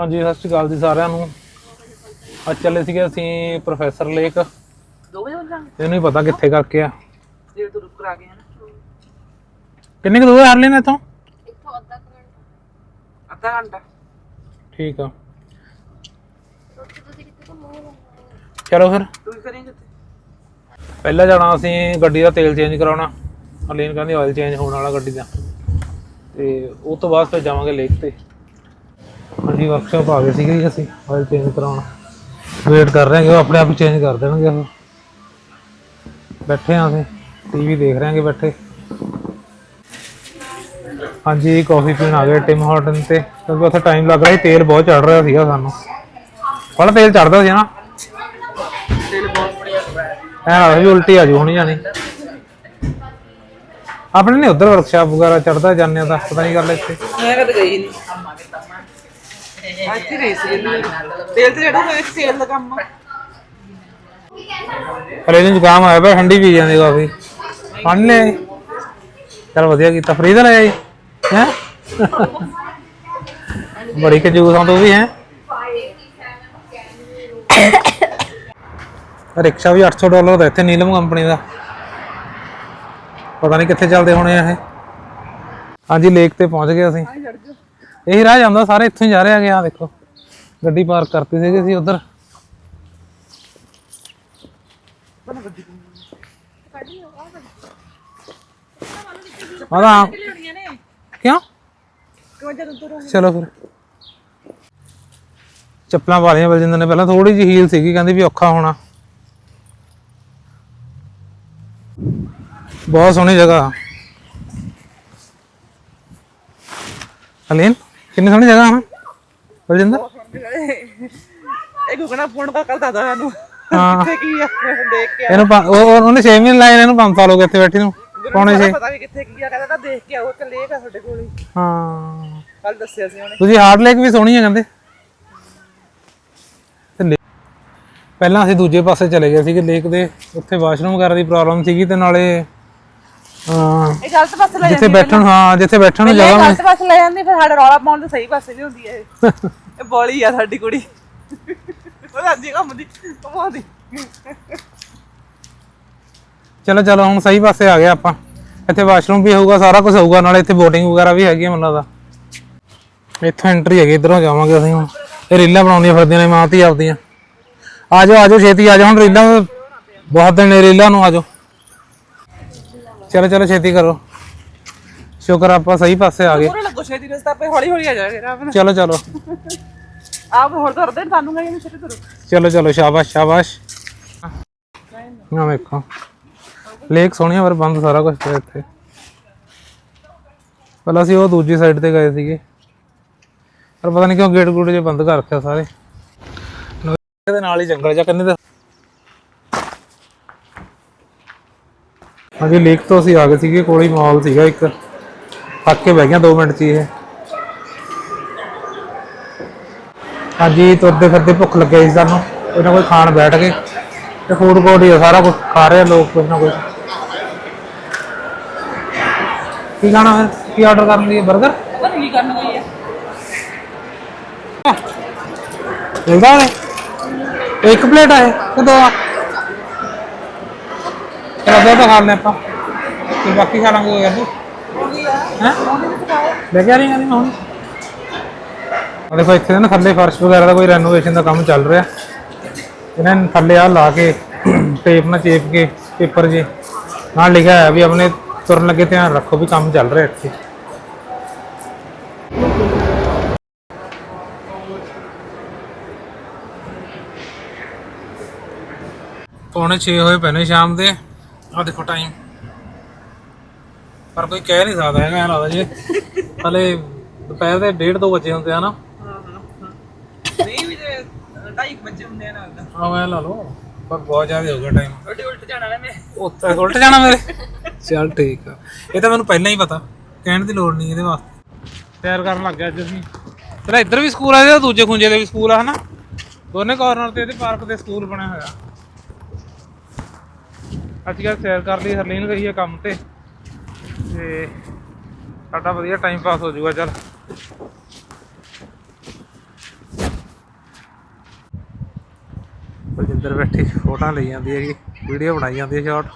ਹਾਂਜੀ ਸਤਿ ਸ਼੍ਰੀ ਅਕਾਲ ਜੀ ਸਾਰਿਆਂ ਨੂੰ। ਅੱਜ ਚੱਲੇ ਸੀਗੇ ਅਸੀਂ ਪ੍ਰੋਫੈਸਰ ਲੇਕ। ਦੋ ਵਜੇ ਜਾਣਾ? ਇਹਨੂੰ ਹੀ ਪਤਾ ਕਿੱਥੇ ਕਰਕੇ ਆ। ਜੇ ਤੂੰ ਰੁਕ ਕਰਾ ਕੇ ਨਾ ਕਿੰਨੇ ਕੁ ਦੂਰ ਹਰ ਲੈਣੇ ਇੱਥੋਂ? ਅੱਧਾ ਘੰਟਾ। ਠੀਕ ਆ। ਚਲੋ ਫਿਰ। ਤੂੰ ਕੀ ਕਰੇਂਗੇ ਉੱਥੇ ਪਹਿਲਾਂ ਜਾਣਾ ਅਸੀਂ ਗੱਡੀ ਦਾ ਤੇਲ ਚੇਂਜ ਕਰਾਉਣਾ। ਅਲੀਨ ਕਹਿੰਦੀ ਆਇਲ ਚੇਂਜ ਹੋਣ ਵਾਲਾ ਗੱਡੀ ਦਾ। ਤੇ ਉਹ ਤੋਂ ਬਾਅਦ ਫਿਰ ਜਾਵਾਂਗੇ ਲੇਕ ਤੇ। ਹਾਂਜੀ ਵਰਕਸ਼ਾਪ ਆ ਗਏ ਸੀਗੇ ਜੀ ਅਸੀਂ ਆਇਲ ਚੇਂਜ ਕਰਾਉਣਾ। ਵੇਟ ਕਰ ਰਹੇ ਹਾਂ ਕਿ ਉਹ ਆਪਣੇ ਆਪ ਹੀ ਚੇਂਜ ਕਰ ਦੇਣਗੇ ਉਹ। ਬੈਠੇ ਆ ਅਸੀਂ ਟੀਵੀ ਦੇਖ ਰਹੇ ਹਾਂਗੇ ਬੈਠੇ। ਹਾਂਜੀ ਕਾਫੀ ਪੀਣ ਆ ਗਏ ਟਿਮ ਹਾਰਟਨ ਤੇ। ਕਿਉਂਕਿ ਉੱਥੇ ਟਾਈਮ ਲੱਗ ਰਿਹਾ ਸੀ, ਤੇਲ ਬਹੁਤ ਚੜ ਰਿਹਾ ਸੀਗਾ ਸਾਨੂੰ। ਬੜਾ ਤੇਲ ਚੜਦਾ ਸੀ ਨਾ। ਤੇਲ ਬਹੁਤ ਬੜੀਆ ਐ ਉਲਟੀ ਆ ਜੂ ਹੁਣੀ ਜਾਣੀ ਆਪਣੇ ਨਹੀਂ ਉਧਰ ਵਰਕਸ਼ਾਪ ਵਗੈਰਾ ਚੜਦਾ ਜਾਂਦੇ ਆ ਤਾਂ, ਪਤਾ ਨਹੀਂ ਗੱਲ ਇੱਥੇ। ਮੈਂ ਕਦੇ ਗਈ ਨਹੀਂ ਅੱਜ ਹੀ ਸੀ ਤੇਲ ਤੇ ਜਿਹੜਾ ਹੋਇਆ ਤੇਲ ਦਾ ਕੰਮ ਆ। ਹਲੇ ਨੂੰ ਜ਼ੁਕਾਮ ਆਇਆ ਪਿਆ, ਠੰਡੀ ਪੀ ਜਾਂਦੇ ਕਾਫੀ। ਪਾਣੀ ਲੈ ਚਲ ਵਧੀਆ ਕੀਤਾ। ਫਰੀ ਦਾ ਲੈ ਹੈ? ਬੜੀ ਕੰਜੂਸ ਆ, ਤੂੰ ਵੀ ਹੈ? ਰਿਕਸ਼ਾ ਵੀ 800 ਡਾਲਰ ਦਾ, ਇੱਥੇ ਨੀਲਮ ਕੰਪਨੀ ਦਾ। ਪਤਾ ਨਹੀਂ ਕਿੱਥੇ ਚੱਲਦੇ ਹੋਣੇ ਆ ਇਹ। ਹਾਂਜੀ, ਲੇਕ ਤੇ ਪਹੁੰਚ ਗਏ ਅਸੀਂ। ਇਹੀ ਰਾਹ ਜਾਂਦਾ, ਸਾਰੇ ਇੱਥੋਂ ਹੀ ਜਾ ਰਹੇ ਹੈਗੇ ਆ ਦੇਖੋ। ਗੱਡੀ ਪਾਰਕ ਕਰਤੀ ਸੀਗੇ ਅਸੀਂ ਉਧਰ। ਆਦਾ ਕਿਉਂ? ਚਲੋ ਫਿਰ। ਚੱਪਲਾਂ ਵਾਲੀਆਂ ਲਈਆਂ ਬਲਜਿੰਦਰ ਨੇ, ਪਹਿਲਾਂ ਥੋੜੀ ਜਿਹੀ ਹੀਲ ਸੀਗੀ, ਕਹਿੰਦੀ ਵੀ ਔਖਾ ਹੋਣਾ। ਬਹੁਤ ਸੋਹਣੀ ਜਗ੍ਹਾ। ਅਲੀਨ? ਕਿੰਨੀ ਸੋਹਣੀ ਜਗ੍ਹਾ ਹੈ ਬਲਜਿੰਦਰ ਇਹ ਗੁਗਣਾ ਫੋਨ ਕਰ ਕਰਦਾ ਦਾ ਸਾਨੂੰ। ਹਾਂ। ਕਿੱਥੇ ਕੀ ਆ ਦੇਖ ਕੇ ਆ। ਇਹਨੂੰ ਪੰ- ਉਹ ਉਹ- ਉਹਨੇ 6 ਮਹੀਨੇ ਲਾਏ ਨੇ, ਇਹਨੂੰ 5 ਸਾਲ ਹੋ ਗਏ ਇੱਥੇ ਬੈਠੀ ਨੂੰ। ਪੌਣੇ 6 ਪਤਾ ਵੀ ਕਿੱਥੇ ਕੀ ਆ ਕਹਿੰਦਾ ਤਾਂ ਦੇਖ ਕੇ ਆਓ ਕੱਲੇ ਆ ਸਾਡੇ ਕੋਲ ਹੀ। ਕੱਲ ਦੱਸਿਆ ਸੀ ਉਹਨੇ। ਤੁਸੀਂ ਹਾਰਡ ਲੇਕ ਵੀ ਸੋਹਣੀ ਹੈ ਕਹਿੰਦੇ। ਤੇ ਲੇ- ਪਹਿਲਾਂ ਅਸੀਂ ਦੂਜੇ ਪਾਸੇ ਚਲੇ ਗਏ ਸੀਗੇ ਲੇਕ ਦੇ। ਉੱਥੇ ਵਾਸ਼ਰੂਮ ਵਗੈਰਾ ਦੀ ਪ੍ਰੋਬਲਮ ਸੀਗੀ ਤੇ ਨਾਲੇ ਅਹ, ਇਹ ਗਲਤ ਪਾਸੇ ਲੈ ਜਿੱਥੇ ਬੈਠਣ ਹਾਂ ਜਿੱਥੇ ਬੈਠਣ ਨੂੰ ਇਹ ਜਗ੍ਹਾ ਗਲਤ ਪਾਸੇ ਲੈ ਜਾਂਦੀ ਫਿਰ ਸਾਡਾ ਰੌਲਾ ਪਾਉਣ ਦੇ ਸਹੀ ਪਾਸੇ ਵੀ ਹੁੰਦੀ ਹੈ ਇਹ। ਇਹ ਬੋਲੀ ਆ ਸਾਡੀ ਕੁੜੀ। ਉਹ ਰਾਜੀ ਘੁੰਮਦੀ ਘੁਮਾਉਂਦੀ। ਚਲੋ ਚਲੋ ਹੁਣ ਸਹੀ ਪਾਸੇ ਆ ਗਏ ਆਪਾਂ। ਇੱਥੇ ਵਾਸ਼ਰੂਮ ਵੀ ਹੋਊਗਾ ਸਾਰਾ ਕੁਝ ਹੋਊਗਾ ਨਾਲੇ ਇੱਥੇ ਬੋਟਿੰਗ ਵਗੈਰਾ ਵੀ ਹੈਗੀ ਆ ਮੈਨੂੰ ਲੱਗਦਾ ਇੱਥੋਂ ਐਂਟਰੀ ਹੈਗੀ ਇਧਰੋਂ ਜਾਵਾਂਗੇ ਅਸੀਂ ਹੁਣ। ਇਹ ਰੀਲਾਂ ਬਣਾਉਂਦੀਆਂ ਫਿਰਦੀਆਂ ਨੇ ਮਾਂ ਧੀ ਆਪਦੀਆਂ। ਆ ਜਾਓ ਆ ਜਾਓ ਛੇਤੀ ਆ ਜਾਓ ਹੁਣ ਰੀਲਾਂ ਬਹੁਤ ਦਿਨ ਨੇ ਰੀਲਾਂ ਨੂੰ ਆ ਜਾਓ। ਚਲੋ ਚਲੋ ਛੇਤੀ ਕਰੋ। ਸ਼ੁਕਰ ਆਪਾਂ ਸਹੀ ਪਾਸੇ ਆ ਗਏ। ਪੂਰਾ ਲੱਗੋ ਛੇਤੀ ਰਸਤਾ ਪੇ ਹੌਲੀ ਹੌਲੀ ਆ ਜਾਏਗਾ ਰਾਮ ਚਲੋ ਚਲੋ। ਆਪ ਹੋਰ ਕਰਦੇ ਤੁਹਾਨੂੰ ਕਹਿੰਦੇ ਛੇਤੀ ਤੁਰੋ। ਚਲੋ ਚਲੋ ਸ਼ਾਬਾਸ਼ ਸ਼ਾਬਾਸ਼। ਨਾ ਵੇਖੋ। ਲੇਕ ਸੋਹਣੀਆਂ ਪਰ ਬੰਦ ਸਾਰਾ ਕੁਝ ਪਿਆ ਇੱਥੇ। ਪਹਿਲਾਂ ਅਸੀਂ ਉਹ ਦੂਜੀ ਸਾਈਡ ਤੇ ਗਏ ਸੀਗੇ। ਪਰ ਪਤਾ ਨਹੀਂ ਕਿਉਂ ਗੇਟ ਗੂਟ ਜੇ ਬੰਦ ਕਰ ਰੱਖਿਆ ਸਾਰੇ। ਇਹਦੇ ਨਾਲ ਹੀ ਜੰਗਲ ਜਾਂ ਕੰਨੇ ਦਾ ਹਾਂਜੀ ਲੇਕ ਤੋਂ ਅਸੀਂ ਆ ਗਏ ਸੀਗੇ ਕੋਲ ਹੀ ਮਾਲ ਸੀਗਾ ਇੱਕ। ਥੱਕ ਕੇ ਬਹਿ ਗਿਆ 2 ਮਿੰਟ ਚ ਇਹ। ਹਾਂਜੀ ਤੁਰਦੇ ਫਿਰਦੇ ਭੁੱਖ ਲੱਗਿਆ ਸੀ ਸਾਨੂੰ। ਕੋਈ ਨਾ ਕੋਈ ਖਾਣ ਬੈਠ ਗਏ। ਤੇ ਫੂਡ ਕੋਰਟ ਹੀ ਆ ਸਾਰਾ ਕੁਝ ਖਾ ਰਹੇ ਆ ਲੋਕ ਕੁਝ ਨਾ ਕੁਝ ਕੀ ਖਾਣਾ ਫਿਰ? ਕੀ ਆਰਡਰ ਕਰਨ ਲਈ 버ਗਰ ਪਤਾ ਕੀ ਕਰਨ ਗਈ ਹੈ। ਮਿਲਦਾ ਹੈ ਇੱਕ ਪਲੇਟ ਹੈ ਕਿ ਦੋ ਆ? ਚਲੋ ਤਾਂ ਖਾ ਲੈਣੇ ਆਪਾਂ। ਤੇ ਬਾਕੀ ਖਾ ਲਾਂਗੇ ਯਾਰ ਹੈ? ਲੈ ਕੇ ਆ ਰਹੀ ਹਾਂ ਹੁਣ। ਦੇਖੋ, ਇੱਥੇ ਨਾ ਥੱਲੇ ਫਰਸ਼ ਵਗੈਰਾ ਦਾ ਕੋਈ ਰੈਨੋਵੇਸ਼ਨ ਦਾ ਕੰਮ ਚੱਲ ਰਿਹਾ। ਇਹਨਾਂ ਨੇ ਥੱਲੇ ਆ ਲਾ ਕੇ ਟੇਪ ਨਾਲ ਚੇਪ ਕੇ ਪੇਪਰ ਜੇ। ਨਾਲ ਲਿਖਿਆ ਹੈ ਵੀ ਆਪਣੇ ਤੁਰਨ ਲੱਗੇ ਧਿਆਨ ਰੱਖੋ ਵੀ ਕੰਮ ਚੱਲ ਰਿਹਾ ਇੱਥੇ। ਪੌਣੇ 6 ਹੋਏ ਪੈਣੇ ਸ਼ਾਮ ਦੇ। ਆ ਦੇਖੋ ਟਾਈਮ ਪਰ ਕੋਈ ਕਹਿ ਨਹੀਂ ਸਕਦਾ ਹੈਗਾ ਐਂ ਲੱਗਦਾ ਜੀ। ਹਲੇ ਦੁਪਹਿਰ ਦੇ 1:30 2 ਵਜੇ ਹੁੰਦੇ ਆ ਨਾ। ਨਹੀਂ ਵੀ ਤੇ ਢਾਈ ਕੁ ਵਜੇ ਹੁੰਦੇ ਆ ਨਾਲ ਆ ਮੈਂ ਲਾ ਲਓ। ਪਰ ਬਹੁਤ ਜ਼ਿਆਦਾ ਹੋ ਗਿਆ ਟਾਈਮ ਉਲਟ ਉਲਟ ਜਾਣਾ ਨਾ ਮੈਂ। ਉੱਤੇ ਉਲਟ ਜਾਣਾ ਮੇਰੇ? ਚੱਲ ਠੀਕ ਆ। ਇਹ ਤਾਂ ਮੈਨੂੰ ਪਹਿਲਾਂ ਹੀ ਪਤਾ। ਕਹਿਣ ਦੀ ਲੋੜ ਨਹੀਂ ਇਹਦੇ ਵਾਸਤੇ। ਤਿਆਰ ਕਰਨ ਲੱਗ ਗਿਆ ਅੱਜ ਅਸੀਂ। ਤੇਰਾ ਇੱਧਰ ਵੀ ਸਕੂਲ ਆ ਤੇ ਦੂਜੇ ਖੁੰਝੇ ਦੇ ਵੀ ਸਕੂਲ ਆ ਹਨਾ? ਦੋਨੇ ਕਾਰਨਰ ਤੇ ਇਹਦੇ ਪਾਰਕ ਦੇ ਸਕੂਲ ਬਣਿਆ ਹੋਇਆ। ਅੱਜ ਕੱਲ ਸੈਰ ਕਰ ਲਈ, ਹਰਲੀਨ ਗਈ ਹੈ ਕੰਮ ਤੇ। ਤੇ ਸਾਡਾ ਵਧੀਆ ਟਾਈਮ ਪਾਸ ਹੋ ਜਾਊਗਾ, ਚਲ। ਬਲਜਿੰਦਰ ਬੈਠੀ, ਫੋਟੋਆਂ ਲਈ ਜਾਂਦੀ ਹੈਗੀ ਵੀਡੀਓ ਬਣਾਈ ਜਾਂਦੀ ਹੈ ਸ਼ਾਰਟ